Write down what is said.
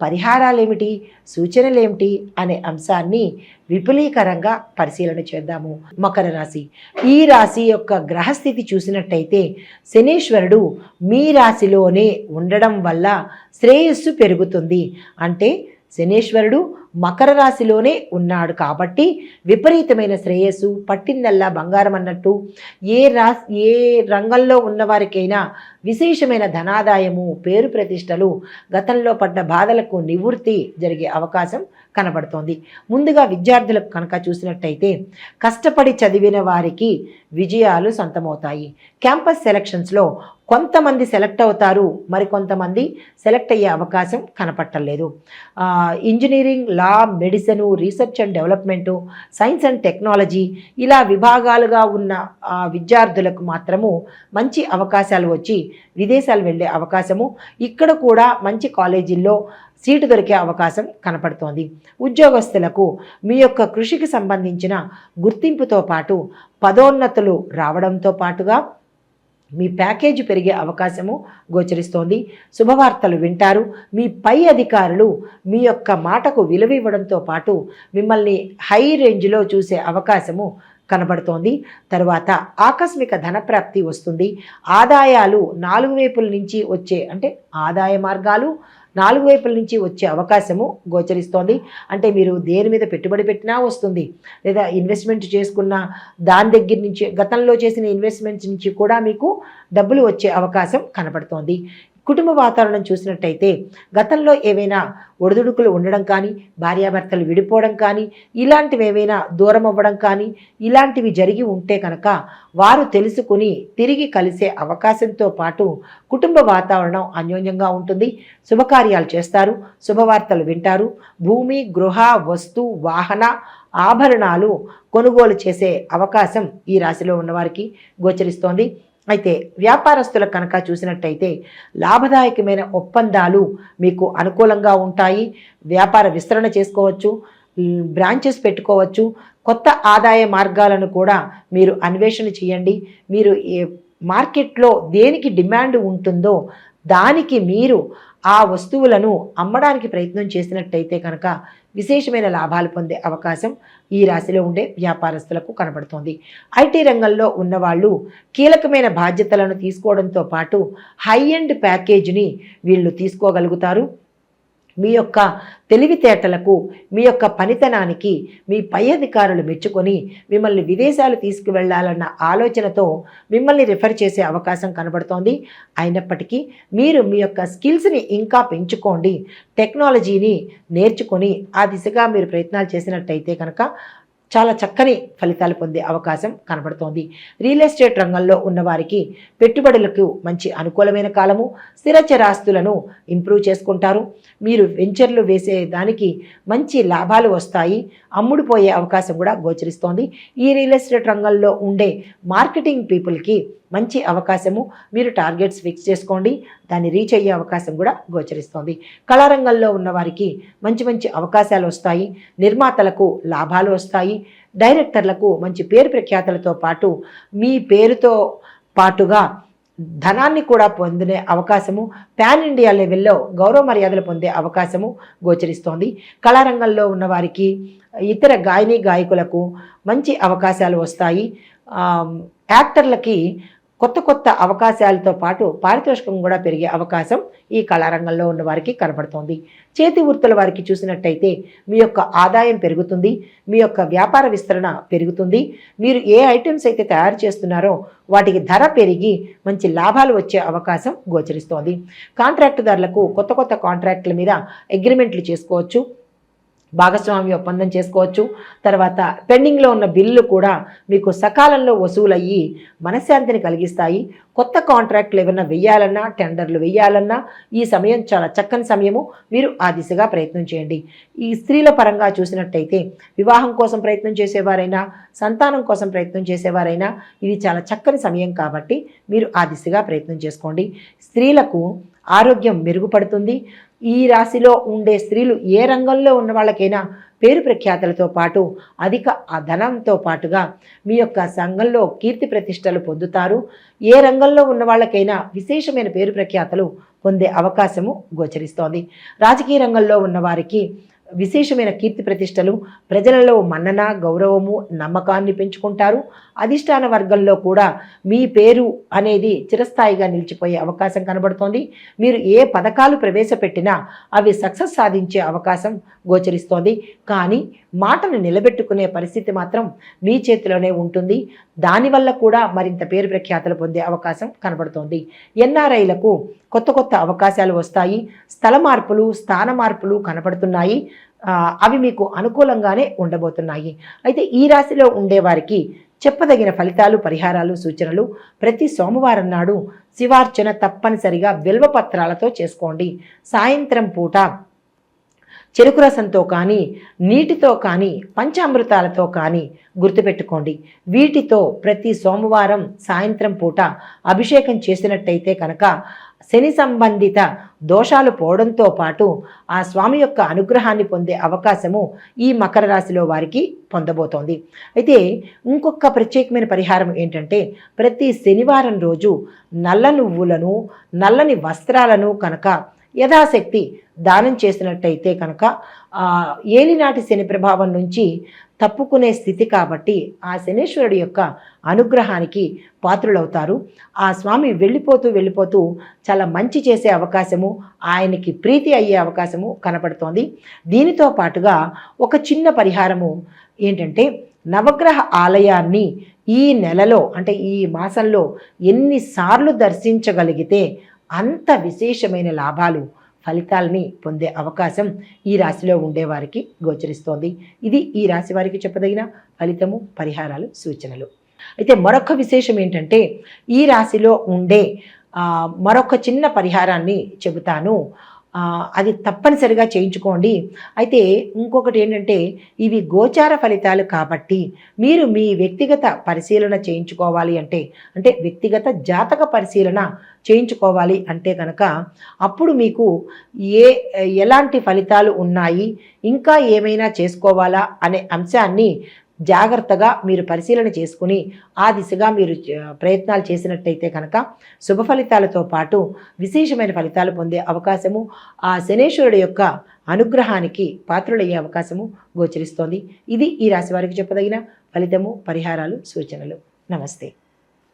పరిహారాలు ఏమిటి అనే అంశాన్ని విపులీకరంగా పరిశీలన చేద్దాము. మకర రాశి. ఈ రాశి యొక్క గ్రహస్థితి చూసినట్టయితే శనీశ్వరుడు మీ రాశిలోనే ఉండడం వల్ల శ్రేయస్సు పెరుగుతుంది. అంటే శనీశ్వరుడు మకర రాశిలోనే ఉన్నాడు కాబట్టి విపరీతమైన శ్రేయస్సు పట్టిందల్లా బంగారం అన్నట్టు ఏ రా ఏ రంగంలో ఉన్నవారికైనా విశేషమైన ధనాదాయము పేరు ప్రతిష్టలు గతంలో పడ్డ బాధలకు నివృత్తి జరిగే అవకాశం కనబడుతోంది ముందుగా విద్యార్థులకు కనుక చూసినట్టయితే కష్టపడి చదివిన వారికి విజయాలు సొంతమవుతాయి. క్యాంపస్ సెలక్షన్స్లో కొంతమంది సెలెక్ట్ అవుతారు మరికొంతమంది సెలెక్ట్ అయ్యే అవకాశం కనపట్టలేదు. Engineering law medicine research and development science and technology ఇలా విభాగాలుగా ఉన్న విద్యార్థులకు మాత్రము మంచి అవకాశాలు వచ్చి విదేశాలు వెళ్ళే అవకాశము. ఇక్కడ కూడా మంచి కాలేజీల్లో సీటు దొరికే అవకాశం కనపడుతోంది. ఉద్యోగస్తులకు మీ యొక్క కృషికి సంబంధించిన గుర్తింపుతో పాటు పదోన్నతులు రావడంతో పాటుగా మీ ప్యాకేజ్ పెరిగే అవకాశము గోచరిస్తోంది. శుభవార్తలు వింటారు. మీ పై అధికారులు మీ యొక్క మాటకు విలువ ఇవ్వడంతో పాటు మిమ్మల్ని హై రేంజ్లో చూసే అవకాశము కనబడుతోంది. తర్వాత ఆకస్మిక ధనప్రాప్తి వస్తుంది. ఆదాయాలు నాలుగు వైపుల నుంచి వచ్చే అంటే ఆదాయ మార్గాలు నాలుగు వైపుల నుంచి వచ్చే అవకాశము గోచరిస్తోంది. అంటే మీరు దేని మీద పెట్టుబడి పెట్టినా వస్తుంది. లేదా ఇన్వెస్ట్మెంట్ చేసుకున్న దాని దగ్గర నుంచి గతంలో చేసిన ఇన్వెస్ట్మెంట్స్ నుంచి కూడా మీకు డబ్బులు వచ్చే అవకాశం కనపడుతోంది కుటుంబ వాతావరణం చూసినట్టయితే గతంలో ఏవైనా ఒడిదుడుకులు ఉండడం కానీ భార్యాభర్తలు విడిపోవడం కానీ ఇలాంటివి ఏవైనా దూరం అవ్వడం కానీ ఇలాంటివి జరిగి ఉంటే కనుక వారు తెలుసుకుని తిరిగి కలిసే అవకాశంతో పాటు కుటుంబ వాతావరణం అన్యోన్యంగా ఉంటుంది. శుభకార్యాలు చేస్తారు శుభవార్తలు వింటారు. భూమి గృహ వస్తు వాహన ఆభరణాలు కొనుగోలు చేసే అవకాశం ఈ రాశిలో ఉన్నవారికి గోచరిస్తోంది. అయితే వ్యాపారస్తులకు కనుక చూసినట్టయితే లాభదాయకమైన ఒప్పందాలు మీకు అనుకూలంగా ఉంటాయి. వ్యాపార విస్తరణ చేసుకోవచ్చు బ్రాంచెస్ పెట్టుకోవచ్చు. కొత్త ఆదాయ మార్గాలను కూడా మీరు అన్వేషణ చేయండి. మీరు మార్కెట్లో దేనికి డిమాండ్ ఉంటుందో దానికి మీరు ఆ వస్తువులను అమ్మడానికి ప్రయత్నం చేసినట్టయితే కనుక విశేషమైన లాభాలు పొందే అవకాశం ఈ రాశిలో ఉండే వ్యాపారస్తులకు కనబడుతోంది. ఐటీ రంగంలో ఉన్నవాళ్ళు కీలకమైన బాధ్యతలను తీసుకోవడంతో పాటు హై ఎండ్ ప్యాకేజీని వీళ్ళు తీసుకోగలుగుతారు. మీ యొక్క తెలివితేటలకు మీ యొక్క పనితనానికి మీ పై అధికారులు మెచ్చుకొని మిమ్మల్ని విదేశాలు తీసుకువెళ్ళాలన్న ఆలోచనతో మిమ్మల్ని రిఫర్ చేసే అవకాశం కనబడుతోంది. అయినప్పటికీ మీరు మీ యొక్క స్కిల్స్ని ఇంకా పెంచుకోండి. టెక్నాలజీని నేర్చుకొని ఆ దిశగా మీరు ప్రయత్నాలు చేసినట్టయితే కనుక చాలా చక్కని ఫలితాలు పొందే అవకాశం కనబడుతోంది. రియల్ ఎస్టేట్ రంగంలో ఉన్నవారికి పెట్టుబడులకు మంచి అనుకూలమైన కాలము స్థిరచరాస్తులను ఇంప్రూవ్ చేసుకుంటారు. మీరు వెంచర్లు వేసే దానికి మంచి లాభాలు వస్తాయి. అమ్ముడుపోయే అవకాశం కూడా గోచరిస్తోంది. ఈ రియల్ ఎస్టేట్ రంగంలో ఉండే మార్కెటింగ్ పీపుల్కి మంచి అవకాశము. మీరు టార్గెట్స్ ఫిక్స్ చేసుకోండి. దాన్ని రీచ్ అయ్యే అవకాశం కూడా గోచరిస్తోంది. కళారంగంలో ఉన్నవారికి మంచి మంచి అవకాశాలు వస్తాయి. నిర్మాతలకు లాభాలు వస్తాయి. డైరెక్టర్లకు మంచి పేరు ప్రఖ్యాతలతో పాటు మీ పేరుతో పాటుగా ధనాన్ని కూడా పొందే అవకాశము. పాన్ ఇండియా లెవెల్లో గౌరవ మర్యాదలు పొందే అవకాశము గోచరిస్తోంది. కళారంగంలో ఉన్నవారికి ఇతర గాయని గాయకులకు మంచి అవకాశాలు వస్తాయి. యాక్టర్లకి కొత్త కొత్త అవకాశాలతో పాటు పారితోషికం కూడా పెరిగే అవకాశం ఈ కళారంగంలో ఉన్న వారికి కనబడుతోంది. చేతి వృత్తుల వారికి చూసినట్టయితే మీ యొక్క ఆదాయం పెరుగుతుంది మీ యొక్క వ్యాపార విస్తరణ పెరుగుతుంది మీరు ఏ ఐటమ్స్ అయితే తయారు చేస్తున్నారో వాటికి ధర పెరిగి మంచి లాభాలు వచ్చే అవకాశం గోచరిస్తోంది. కాంట్రాక్టుదారులకు కొత్త కొత్త కాంట్రాక్టుల మీద అగ్రిమెంట్లు చేసుకోవచ్చు. భాగస్వామి ఒప్పందం చేసుకోవచ్చు. తర్వాత పెండింగ్లో ఉన్న బిల్లు కూడా మీకు సకాలంలో వసూలయ్యి మనశ్శాంతిని కలిగిస్తాయి. కొత్త కాంట్రాక్ట్లు ఏమైనా వెయ్యాలన్నా టెండర్లు వెయ్యాలన్నా ఈ సమయం చాలా చక్కని సమయము. మీరు ఆ దిశగా ప్రయత్నం చేయండి. ఈ స్త్రీల పరంగా చూసినట్టయితే వివాహం కోసం ప్రయత్నం చేసేవారైనా సంతానం కోసం ప్రయత్నం చేసేవారైనా ఇది చాలా చక్కని సమయం కాబట్టి మీరు ఆ దిశగా ప్రయత్నం చేసుకోండి. స్త్రీలకు ఆరోగ్యం మెరుగుపడుతుంది. ఈ రాశిలో ఉండే స్త్రీలు ఏ రంగంలో ఉన్న వాళ్ళకైనా పేరు ప్రఖ్యాతలతో పాటు అధిక ధనంతో పాటుగా మీ యొక్క సంఘంలో కీర్తి ప్రతిష్టలు పొందుతారు. ఏ రంగంలో ఉన్న వాళ్ళకైనా విశేషమైన పేరు ప్రఖ్యాతలు పొందే అవకాశము గోచరిస్తోంది. రాజకీయ రంగంలో ఉన్న వారికి విశేషమైన కీర్తి ప్రతిష్టలు ప్రజలలో మన్నన గౌరవము నమ్మకాన్ని పెంచుకుంటారు. అధిష్టాన వర్గంలో కూడా మీ పేరు అనేది చిరస్థాయిగా నిలిచిపోయే అవకాశం కనబడుతోంది. మీరు ఏ పథకాలు ప్రవేశపెట్టినా అవి సక్సెస్ సాధించే అవకాశం గోచరిస్తోంది. కానీ మాటను నిలబెట్టుకునే పరిస్థితి మాత్రం మీ చేతిలోనే ఉంటుంది. దానివల్ల కూడా మరింత పేరు ప్రఖ్యాతలు పొందే అవకాశం కనబడుతోంది. ఎన్ఆర్ఐలకు కొత్త కొత్త అవకాశాలు వస్తాయి. స్థల మార్పులు స్థాన మార్పులు కనబడుతున్నాయి అవి మీకు అనుకూలంగానే ఉండబోతున్నాయి. అయితే ఈ రాశిలో ఉండేవారికి చెప్పదగిన ఫలితాలు పరిహారాలు సూచనలు ప్రతి సోమవారం నాడు శివార్చన తప్పనిసరిగా బిల్వపత్రాలతో చేసుకోండి. సాయంత్రం పూట చెరుకు రసంతో కానీ నీటితో కానీ పంచామృతాలతో కానీ గుర్తుపెట్టుకోండి. వీటితో ప్రతి సోమవారం సాయంత్రం పూట అభిషేకం చేసినట్టయితే కనుక శని సంబంధిత దోషాలు పోవడంతో పాటు ఆ స్వామి యొక్క అనుగ్రహాన్ని పొందే అవకాశము ఈ మకర రాశిలో వారికి పొందబోతోంది. అయితే ఇంకొక ప్రత్యేకమైన పరిహారం ఏంటంటే ప్రతి శనివారం రోజు నల్ల నువ్వులను నల్లని వస్త్రాలను కనుక యథాశక్తి దానం చేసినట్టయితే కనుక ఏలినాటి శని ప్రభావం నుంచి తప్పుకునే స్థితి కాబట్టి ఆ శనేశ్వరుడి యొక్క అనుగ్రహానికి పాత్రులవుతారు. ఆ స్వామి వెళ్ళిపోతూ వెళ్ళిపోతూ చాలా మంచి చేసే అవకాశము ఆయనకి ప్రీతి అయ్యే అవకాశము కనపడుతోంది. దీనితో పాటుగా ఒక చిన్న పరిహారము ఏంటంటే నవగ్రహ ఆలయాన్ని ఈ నెలలో అంటే ఈ మాసంలో ఎన్నిసార్లు దర్శించగలిగితే అంత విశేషమైన లాభాలు ఫలితాలని పొందే అవకాశం ఈ రాశిలో ఉండేవారికి గోచరిస్తోంది. ఇది ఈ రాశి వారికి చెప్పదగిన ఫలితము పరిహారాలు సూచనలు. అయితే మరొక విశేషం ఏంటంటే ఈ రాశిలో ఉండే మరొక చిన్న పరిహారాన్ని చెబుతాను. అది తప్పనిసరిగా చేయించుకోండి. అయితే ఇంకొకటి ఏంటంటే ఇవి గోచార ఫలితాలు కాబట్టి మీరు మీ వ్యక్తిగత పరిశీలన చేయించుకోవాలి అంటే అంటే వ్యక్తిగత జాతక పరిశీలన చేయించుకోవాలి అంటే కనుక అప్పుడు మీకు ఏ ఎలాంటి ఫలితాలు ఉన్నాయి ఇంకా ఏమైనా చేసుకోవాలా అనే అంశాన్ని జాగ్రత్తగా మీరు పరిశీలన చేసుకుని ఆ దిశగా మీరు ప్రయత్నాలు చేసినట్టయితే కనుక శుభ ఫలితాలతో పాటు విశేషమైన ఫలితాలు పొందే అవకాశము ఆ శనేశ్వరుడు యొక్క అనుగ్రహానికి పాత్రులయ్యే అవకాశము గోచరిస్తోంది. ఇది ఈ రాశి వారికి చెప్పదగిన ఫలితము పరిహారాలు సూచనలు. నమస్తే.